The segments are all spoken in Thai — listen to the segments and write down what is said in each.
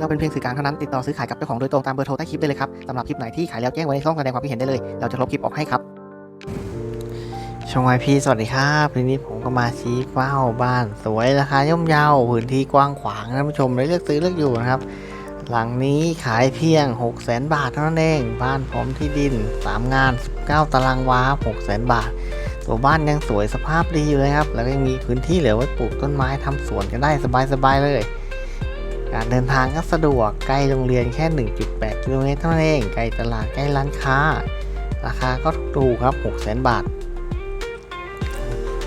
เราเป็นเพียงสื่อกลางเท่านั้นติดต่อซื้อขายกับเจ้าของโดยตรงตามเบอร์โทรใต้คลิปได้เลยครับสำหรับคลิปไหนที่ขายแล้วแจ้งไว้ในช่องแสดงความคิดเห็นได้เลย เราจะลบคลิปออกให้ครับช่องไอพีสวัสดีครับทีนี้ผมก็มาชี้เป้าบ้านสวยราคาย่อมเยาพื้นที่กว้างขวางท่านผู้ชมเลยเลือกซื้อเลือกอยู่นะครับ หลังนี้ขายเพียง 6 0 0 0 0 0บาทเท่านั้นเองบ้านพร้อมที่ดิน 3 งาน 19 ตารางวา6 0 0 0 0 0บาท ตัวบ้านยังสวยสภาพดีอยู่เลยครับ แล้วก็ยังมีพื้นที่เหลือไว้ปลูกต้นไม้ทำสวนกันได้สบายๆเลย การเดินทางก็สะดวกใกล้โรงเรียนแค่ 1.8 กิโลเมตรเท่านั้นเองใกล้ตลาดใกล้ร้านค้า ราคาก็ถูกครับ 6 0 0 0 0 0 บาท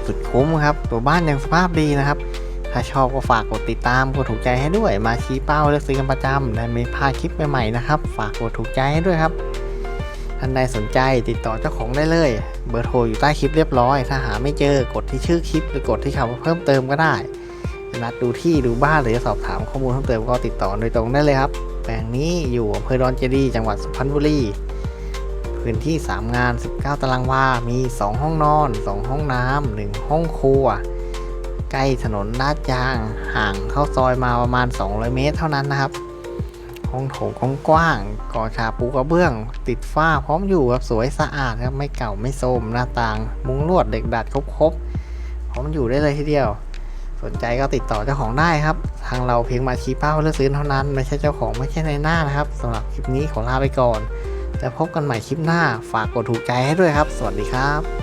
สุดคุ้มครับ ตัวบ้านยังสภาพดีนะครับ ถ้าชอบก็ฝากกดติดตามกดถูกใจให้ด้วย มาชี้เป้าเลือกซื้อกันประจำและไม่พลาดคลิปใหม่ๆนะครับ ฝากกดถูกใจให้ด้วยครับท่านใดสนใจติดต่อเจ้าของได้เลย เบอร์โทรอยู่ใต้คลิปเรียบร้อย ถ้าหาไม่เจอกดที่ชื่อคลิปหรือกดที่คำว่าเพิ่มเติมก็ได้ นัดดูที่ดูบ้านหรือจะสอบถามข้อมูลเพิ่มเติมก็ติดต่อโดยตรงได้เลยครับ แปลงนี้อยู่อำเภอดอนเจดี จังหวัดสุพรรณบุรี พื้นที่ 3 งาน 19 ตารางวา มี 2 ห้องนอน 2 ห้องน้ำ1ห้องครัว ใกล้ถนนลาดยาง ห่างเข้าซอยมาประมาณ 200 เมตรเท่านั้นนะครับ ห้องโถงกว้างก่อฉาบปูกระเบื้อง ติดฝ้าพร้อมอยู่ครับสวยสะอาดครับ ไม่เก่าไม่โทรมหน้าต่าง มุ้งลวดเด็กดัดครบๆพร้อมอยู่ได้เลยทีเดียว สนใจก็ติดต่อเจ้าของได้ครับ ทางเราเพียงมาชี้เป้าเลือกซื้อเท่านั้น ไม่ใช่เจ้าของไม่ใช่ในหน้านะครับสำหรับคลิปนี้ขอลาไปก่อน จะพบกันใหม่คลิปหน้า ฝากกดถูกใจให้ด้วยครับ สวัสดีครับ